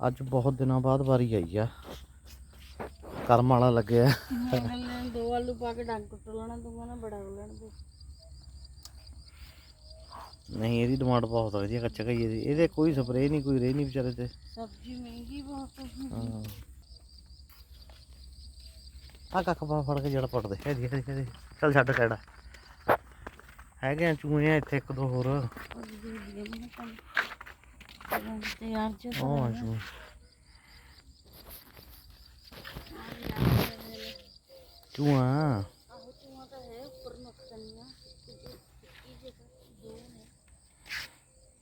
ਅੱਜ ਬਹੁਤ ਦਿਨਾਂ ਬਾਅਦ ਵਾਰੀ ਆਈ ਆ। ਕਰਮ ਵਾਲਾ ਲੱਗਿਆ। ਦੋ ਆਲੂ ਪਾ ਕੇ ਡੰਗ ਟੁੱਟ ਲੈਣਾ ਤੂੰ ਕਹਿੰਦਾ ਬੜਾ ਹੋ ਲੈਣ ਦੇ ਨਹੀਂ ਇਹਦੀ ਡਿਮਾਂਡ ਬਹੁਤ ਵਧੀਆ ਕੱਚਾ ਘਈਏ ਦੀ। ਇਹਦੇ ਕੋਈ ਸਪਰੇਅ ਨਹੀਂ ਕੋਈ ਰੇ ਨਹੀਂ ਵਿਚਾਰੇ ਤੇ। ਸਬਜ਼ੀ ਮਹਿੰਗੀ ਬਹੁਤ ਹੈ ਹਾਂ। ਆ ਕੱਖ ਪਾ ਫੜ ਕੇ ਜਿਹੜਾ ਪੱਟ ਦੇ। ਹੈਦੀ ਹੈਦੀ ਹੈਦੀ ਚੱਲ ਛੱਡ ਕਿਹੜਾ ਹੈਗੇ ਚੂਹੇ ਆ ਇੱਥੇ ਇੱਕ ਦੋ ਹੋਰ।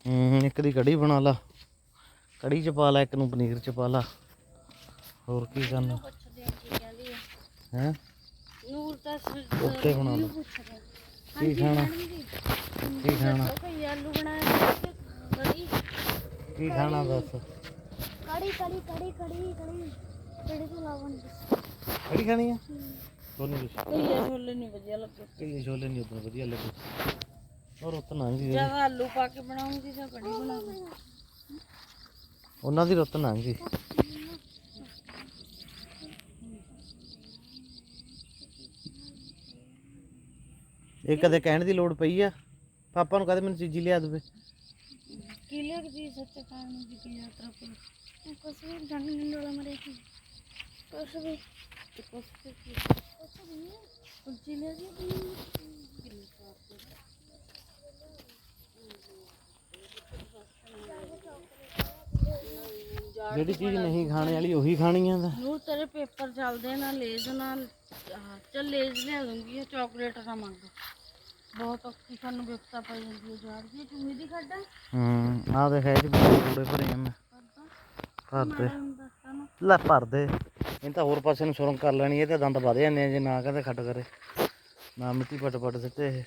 ਹੈ ਇੱਕ ਦੀ ਕੜੀ ਬਣਾ ਲਾ ਕੜੀ ਚ ਪਾ ਲਾ ਇੱਕ ਨੂੰ ਪਨੀਰ ਚ ਪਾ ਲਾ। ਹੋਰ ਕੀ ਕਰਨਾ ਹੈ ਨੂਰ ਤਾਂ ਉੱਤੇ ਬਣਾ ਲਾ ਕੀ ਖਾਣਾ? ਕੀ ਖਾਣਾ ਕੋਈ ਆਲੂ ਬਣਾਇਆ ਬੜੀ ਕੀ ਖਾਣਾ ਦੱਸ? ਕੜੀ ਕੜੀ ਕੜੀ ਕੜੀ ਕੜੀ। ਕੜੀ ਤੋਂ ਲਾਵਣ ਕੜੀ ਖਾਣੀ ਆ? ਦੋਨੇ ਕੁਛ। ਕੋਈ ਛੋਲੇ ਨਹੀਂ ਵਧੀਆ ਲੱਗੇ। ਕਈ ਛੋਲੇ ਨਹੀਂ ਉਦੋਂ ਵਧੀਆ ਲੱਗੇ। ਔਰ ਉਤ ਲੰਘ ਗਈ ਜਦ ਆਲੂ ਪਾ ਕੇ ਬਣਾਉਂਗੀ ਤਾਂ ਕੜੀ ਬਣਾਉਂਗੀ ਉਹਨਾਂ ਦੀ ਰੁੱਤ ਗਈ ਇਹ ਕਦੇ ਕਹਿਣ ਦੀ ਲੋੜ ਪਈ ਆ? ਪਾਪਾ ਨੂੰ ਕਦੇ ਮੈਨੂੰ ਚੀਜ਼ੀ ਲਿਆ ਦੇਵੇ। ਖਾਣ ਨੂੰ ਜੀ ਕੀ ਯਾਤਰਾ ਪਰ ਕੁਛ ਵੀ ਜਾਣ ਨਹੀਂ ਡੋਲਾ ਮਰੇ ਕੀ। ਕੁਛ ਵੀ। ਤੇ ਕੁਛ ਵੀ ਕੁਛ ਵੀ ਕੁਛ ਲਿਆ ਜੀ ਜਿਹੜੀ ਚੀਜ਼ ਨਹੀਂ ਖਾਣੇ ਵਾਲੀ ਉਹੀ ਖਾਣੀ ਆ ਨੂੰ ਤੇਰੇ ਪੇਪਰ ਚੱਲਦੇ ਨਾ ਲੇਜ਼ ਨਾਲ ਆਹ, ਚੱਲ ਲੇਜ਼ ਲਿਆ ਦੂੰਗੀ ਚਾਕਲੇਟ ਨਾ ਮੰਗ। ਬਹੁਤ ਔਖੀ ਸਾਨੂੰ ਵਿਪਤਾ ਪਈ ਜਾਂਦੀ ਹੈ ਜਾਰ ਦੀ। ਚੁੰਨੀ ਦੀ ਖੱਡਾ ਹੂੰ? ਆ ਦੇਖ ਇਹ ਚ ਕੂੜੇ ਭਰੇ ਆ। ਮੈਂ ਭਰ ਦੇ। ਹੁੰਦਾ ਸਾਨੂੰ ਲੈ ਭਰ ਦੇ। ਇਹ ਤਾਂ ਹੋਰ ਪਾਸੇ ਨੂੰ ਸੁਰੰਗ ਕਰ ਲੈਣੀ ਇਹ ਤੇ ਦੰਦ ਵਧ ਜਾਂਦੇ ਆ ਜੇ ਨਾ ਕਦੇ ਖੱਟ ਕਰੇ। ਨਾ ਮਿੱਟੀ ਪਟ ਪਟ ਸਿੱਟੇ ਇਹ।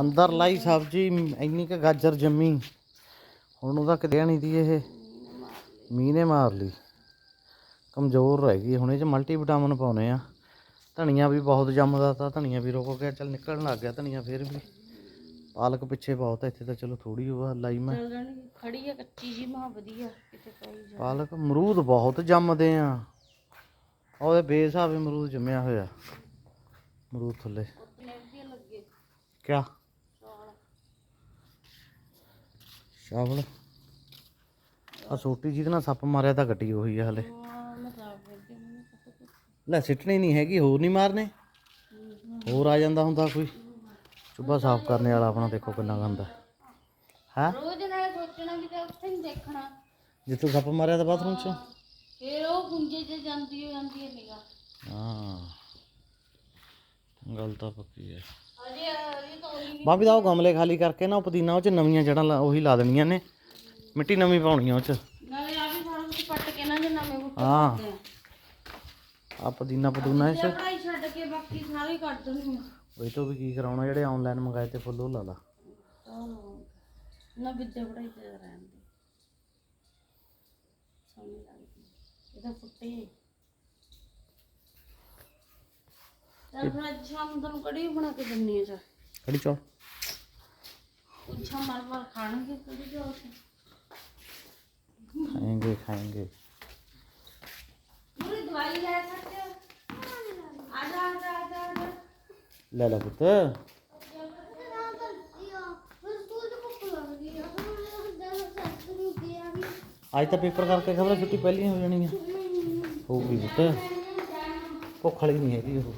ਅੰਦਰ ਲਾਈ ਸਬਜ਼ੀ ਇੰਨੀ ਕ ਗਾਜਰ ਜੰਮੀ। ਹੁਣ ਉਹਦਾ ਕਿਦਿਆ ਨਹੀਂ ਦੀ ਇਹ। ਮੀਂਹ ਨੇ ਮਾਰ ਲਈ। ਕਮਜ਼ੋਰ ਰਹਿ ਗਈ। ਹੁਣ ਇਹ ਚ ਮਲਟੀ ਵਿਟਾਮਿਨ ਪਾਉਨੇ ਆ। ਧਨੀਆ ਵੀ ਬਹੁਤ ਜੰਮਦਾ ਤਾਂ ਧਨੀਆ ਵੀ ਰੁਕ ਗਿਆ ਚੱਲ ਨਿਕਲਣ ਲੱਗ ਗਿਆ ਧਨੀਆ ਫੇਰ ਵੀ। ਪਾਲਕ ਪਿੱਛੇ ਬਹੁਤ ਇੱਥੇ ਤਾਂ ਚਲੋ ਥੋੜੀ ਉਹ ਲਾਈ ਮੈਂ। ਖੜੀ ਆ ਕੱਚੀ ਜੀ ਮਾਂ ਵਧੀਆ ਕਿਤੇ ਪਈ ਜਾ ਪਾਲਕ ਅਮਰੂਦ ਬਹੁਤ ਜੰਮਦੇ ਆ। ਉਹਦੇ ਬੇਸਾਬੇ ਅਮਰੂਦ ਜੰਮਿਆ ਹੋਇਆ। ਅਮਰੂਦ ਥੱਲੇ। ਕਿਆ? ਸਾਲ ਚਾਵਲ। ਆ ਛੋਟੀ ਜਿਹਦੇ ਨਾਲ ਸੱਪ ਮਾਰਿਆ ਤਾਂ ਗੱਡੀ ਉਹੀ ਆ ਹਲੇ ਹਾਂ ਮੈਂ ਤਾਂ ਆਪ ਵੇਖਦੀ ਹਾਂ, ਮੈਨੂੰ ਪਤਾ ਕੁਛ ਲੈ ਸਿੱਟਣੀ ਨਹੀਂ ਹੈਗੀ ਹੋਰ ਨਹੀਂ ਮਾਰਨੇ? ਹੋਰ ਆ ਜਾਂਦਾ ਹੁੰਦਾ ਕੋਈ? ਚੁੱਭਾ ਸਾਫ਼ ਕਰਨੇ ਵਾਲਾ ਆਪਣਾ ਦੇਖੋ ਕਿੰਨਾ ਗੰਦਾ ਹੈ? ਰੋਜ਼ ਨਾ ਇਹ ਸੋਚਣਾ ਵੀ ਤਾਂ ਉੱਥੇ ਨਹੀਂ ਦੇਖਣਾ। ਜਿੱਥੋਂ ਸੱਪ ਮਾਰਿਆ ਤਾਂ ਬਾਥਰੂਮ 'ਚ? ਫਿਰ ਉਹ ਗੁੰਜੇ 'ਚ ਜਾਂਦੀ ਹੋ ਜਾਂਦੀ ਹੈ ਨਿਗਾ ਹਾਂ। ਗੱਲ ਤਾਂ ਪੱਕੀ ਹੈ। ਅਜੇ ਅਜੇ ਤਾਂ ਉਹੀ ਬਾਬੀ ਦਾ ਉਹ ਗਮਲੇ ਖਾਲੀ ਕਰਕੇ ਨਾ ਉਹ ਪੁਦੀਨਾ ਉਹ ਚ ਨਵੀਆਂ ਜੜਾਂ ਲਾ- ਉਹੀ ਲਾ ਦੇਣੀਆਂ ਨੇ। ਮਿੱਟੀ ਨਵੀਂ ਪਾਉਣੀ ਆ ਉਹ ਚ। ਨਾਲੇ ਆ ਵੀ ਸਾਰਾ ਕੁਝ ਪੱਟ ਕੇ ਨਾ ਜੇ ਨਵੇਂ ਬੂਟੇ ਹਾਂ। ਆ ਪੁਦੀਨਾ ਪਦੂਨਾ ਇਸ। ਪੜਾਈ ਛੱਡ ਕੇ ਬਾਕੀ ਸਾਰੇ ਕੱਢ ਦੇਣੀ ਉਹ ਤੋਂ ਵੀ ਕੀ ਕਰਾਉਣਾ ਜਿਹੜੇ ਆਨਲਾਈਨ ਮੰਗਾਏ ਤੇ ਫੁੱਲ ਉਹ ਲਾ ਲਾ। ਨਾ ਵਿੱਦਿਆ ਪੜਾਈ ਤੇ ਰਹਿਣ ਦੇ। ਸੋਹਣੀ ਲੱਗਦੀ ਇਹਦਾ ਫੁੱਟੇ। ਚੱਲ ਫਿਰ ਅੱਜ ਸ਼ਾਮ ਨੂੰ ਤੈਨੂੰ ਕੜੀ ਬਣਾ ਕੇ ਦਿੰਨੀ ਆ ਚਾ ਕੜੀ ਚੌਲ। ਉੱਛਾ ਮਾਰ ਮਾਰ ਖਾਣਗੇ ਕੜੀ ਜੋ ਖਾਏਂਗੇ ਖਾਏਂਗੇ। ਮੁਰੇ ਦਵਾਈ ਲੈ ਸਕਦੇ ਆ ਜਾ ਆ ਜਾ ਆ ਜਾ ਆ ਜਾ ਲੈ ਲੈ ਪੁੱਤ। ਅੱਜ ਤਾਂ ਪੇਪਰ ਕਰਕੇ ਖਬਰ ਛੁੱਟੀ ਪਹਿਲੀ ਹੋ ਜਾਣੀ ਆ ਹੋਊਗੀ ਪੁੱਤ। ਭੁੱਖ ਵਾਲੀ ਨਹੀਂ ਹੈਗੀ ਉਹ।